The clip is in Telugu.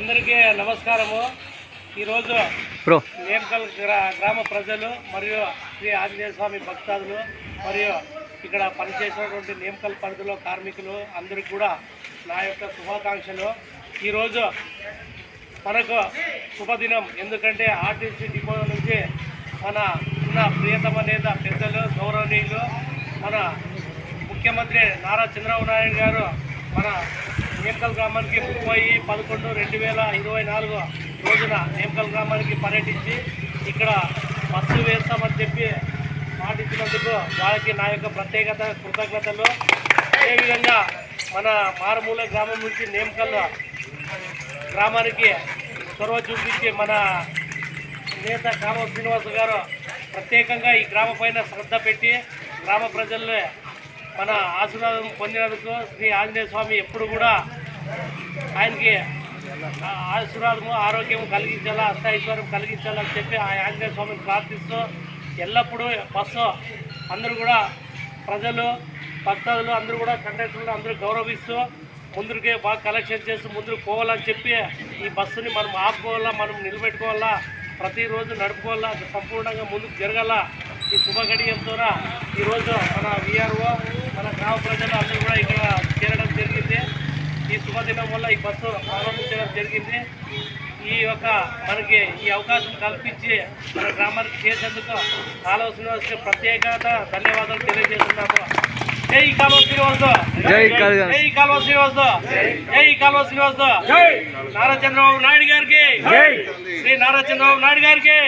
అందరికీ నమస్కారము. ఈరోజు నేమకల్ గ్రా గ్రామ ప్రజలు మరియు శ్రీ ఆంజనేయ స్వామి భక్తాదులు మరియు ఇక్కడ పనిచేసినటువంటి నేమకల్ పరిధిలో కార్మికులు అందరికీ కూడా నా యొక్క శుభాకాంక్షలు. ఈరోజు మనకు శుభదినం. ఎందుకంటే ఆర్టీసీ డిపో నుంచి మన ఉన్న ప్రియతమ నేత పెద్దలు గౌరవనీయులు మన ముఖ్యమంత్రి నారా చంద్రబాబు నాయుడు గారు మన నేమకల్ గ్రామానికి ముప్పై పదకొండు రెండు వేల ఇరవై నాలుగు రోజున నేమకల్ గ్రామానికి పర్యటించి ఇక్కడ బస్సు వేస్తామని చెప్పి పాటించినందుకు వాళ్ళకి నా యొక్క ప్రత్యేకత కృతజ్ఞతలు. అదేవిధంగా మన మారుమూల గ్రామం నుంచి నేమకల్ గ్రామానికి చొరవ చూపించి మన నేత కామ శ్రీనివాస్ గారు ప్రత్యేకంగా ఈ గ్రామ పైన శ్రద్ధ పెట్టి గ్రామ ప్రజల్ని మన ఆశీర్వాదం పొందినందుకు శ్రీ ఆంజనేయ స్వామి ఎప్పుడు కూడా ఆయనకి ఆశీర్వాదము ఆరోగ్యం కలిగించాలా అష్టైశ్వర్యం కలిగించాలని చెప్పి ఆ ఆంజనేయ స్వామిని ప్రార్థిస్తూ ఎల్లప్పుడూ బస్సు అందరూ కూడా ప్రజలు భక్తాదులు అందరూ కూడా కండక్టర్లు అందరూ గౌరవిస్తూ ముందుకే బాగా కలెక్షన్ చేస్తూ ముందుకు పోవాలని చెప్పి ఈ బస్సుని మనం ఆపుకోవాలా మనం నిలబెట్టుకోవాలా ప్రతిరోజు నడుపుకోవాలా సంపూర్ణంగా ముందుకు జరగాల ఈ శుభగడియంతో ఈరోజు మన విఆర్ఓ మన గ్రామ ప్రజలు అందరూ కూడా ఇక్కడ చేరడం జరిగింది. వల్ల ఈ బస్సు ప్రారంభించడం జరిగింది. ఈ యొక్క మనకి ఈ అవకాశం కల్పించి మన గ్రామానికి చేసేందుకు కాలువ శ్రీనివాస్కి ప్రత్యేకత ధన్యవాదాలు తెలియజేస్తున్నాము. జై కాలువ శ్రీనివాస్. జై కాలువ. జై కాలువ శ్రీనివాస్. జై కాలువ శ్రీనివాస్. నారా చంద్రబాబు నాయుడు గారికి. శ్రీ నారా చంద్రబాబు నాయుడు గారికి.